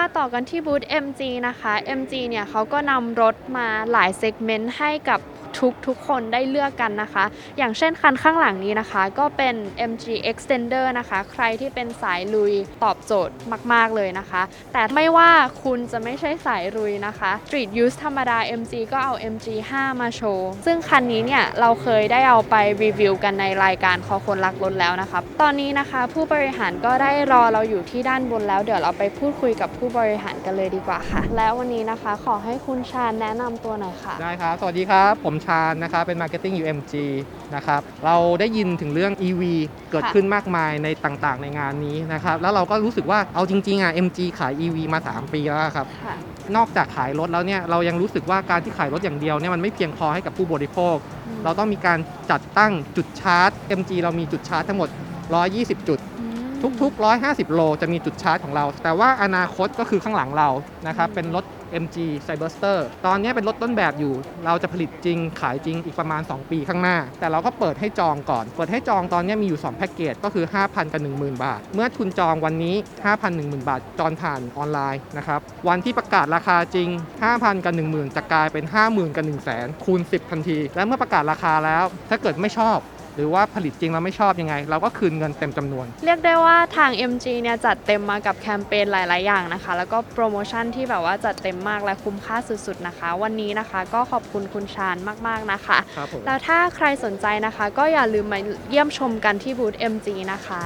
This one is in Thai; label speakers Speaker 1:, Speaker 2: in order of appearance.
Speaker 1: มาต่อกันที่บูธ MG นะคะ MG เนี่ยเขาก็นำรถมาหลายเซกเมนต์ให้กับ ทุกทุกคนได้เลือกกันนะคะ อย่างเช่นคันข้างหลังนี้นะคะ ก็เป็น MG Extender นะคะ ใครที่เป็นสายลุยตอบโจทย์มาก ๆ เลยนะคะ แต่ไม่ว่าคุณจะไม่ใช่สายลุยนะคะ Street Use ธรรมดา MG ก็เอา MG 5 มาโชว์ ซึ่งคันนี้เนี่ย เราเคยได้เอาไปรีวิวกันในรายการคอคนรักรถแล้วนะคะ ตอนนี้นะคะผู้บริหารก็ได้รอเราอยู่ที่ด้านบนแล้ว เดี๋ยวเราไปพูดคุยกับผู้บริหารกันเลยดีกว่าค่ะ แล้ววันนี้นะคะขอให้คุณชาญแนะนำตัวหน่อยค่ะ
Speaker 2: ได้ครับ สวัสดีครับ ผมชาญนะครับเป็น Marketing UMG นะครับเราได้ยินถึงเรื่อง EV เกิดขึ้นมากมายในต่างๆ ในงานนี้นะครับแล้วเราก็รู้สึกว่าเอาจริงๆอะ MG ขาย EV มา 3 ปีแล้วครับ
Speaker 1: ค่ะ
Speaker 2: นอกจากขายรถแล้วเนี่ยเรายังรู้สึกว่าการที่ขายรถอย่างเดียวเนี่ยมันไม่เพียงพอให้กับผู้บริโภค เราต้องมีการจัดตั้งจุดชาร์จ MG เรามีจุดชาร์จทั้งหมด 120 จุด ทุก ๆ 150 โล จะมีจุดชาร์จของเรา แต่ว่าอนาคตก็คือข้างหลังเรานะครับ
Speaker 1: อืม
Speaker 2: เป็นรถ MG Cyberster ตอนนี้เป็นรถต้นแบบอยู่ เราจะผลิตจริงขายจริงอีกประมาณ 2 ปีข้างหน้า แต่เราก็เปิดให้จองก่อน เปิดให้จองตอนนี้มีอยู่ 2 แพ็กเกจก็คือ 5,000 กับ 10,000 บาท เมื่อคุณจองวันนี้ 5,000 10,000 บาท จองผ่านออนไลน์นะครับ วันที่ประกาศราคาจริง 5,000 กับ 10,000 จะกลายเป็น 50,000 กับ 100,000คูณ 10 ทันที และเมื่อประกาศราคาแล้ว ถ้าเกิดไม่ชอบห รือว่าผลิตจริงแล้วไม่ชอบยังไง เราก็คืนเงินเต็มจำนวน
Speaker 1: เรียกได้ว่าทาง MG เนี่ยจัดเต็มมากับแคมเปญหลาย ๆ อย่างนะคะ แล้วก็โปรโมชั่นที่แบบว่าจัดเต็มมากและคุ้มค่าสุด ๆ นะคะ วันนี้นะคะก็ขอบคุณคุณชาญมาก ๆ นะคะ
Speaker 2: ครับผม
Speaker 1: แล้วถ้าใครสนใจนะคะ ก็อย่าลืมมาเยี่ยมชมกันที่บูธ MG นะคะ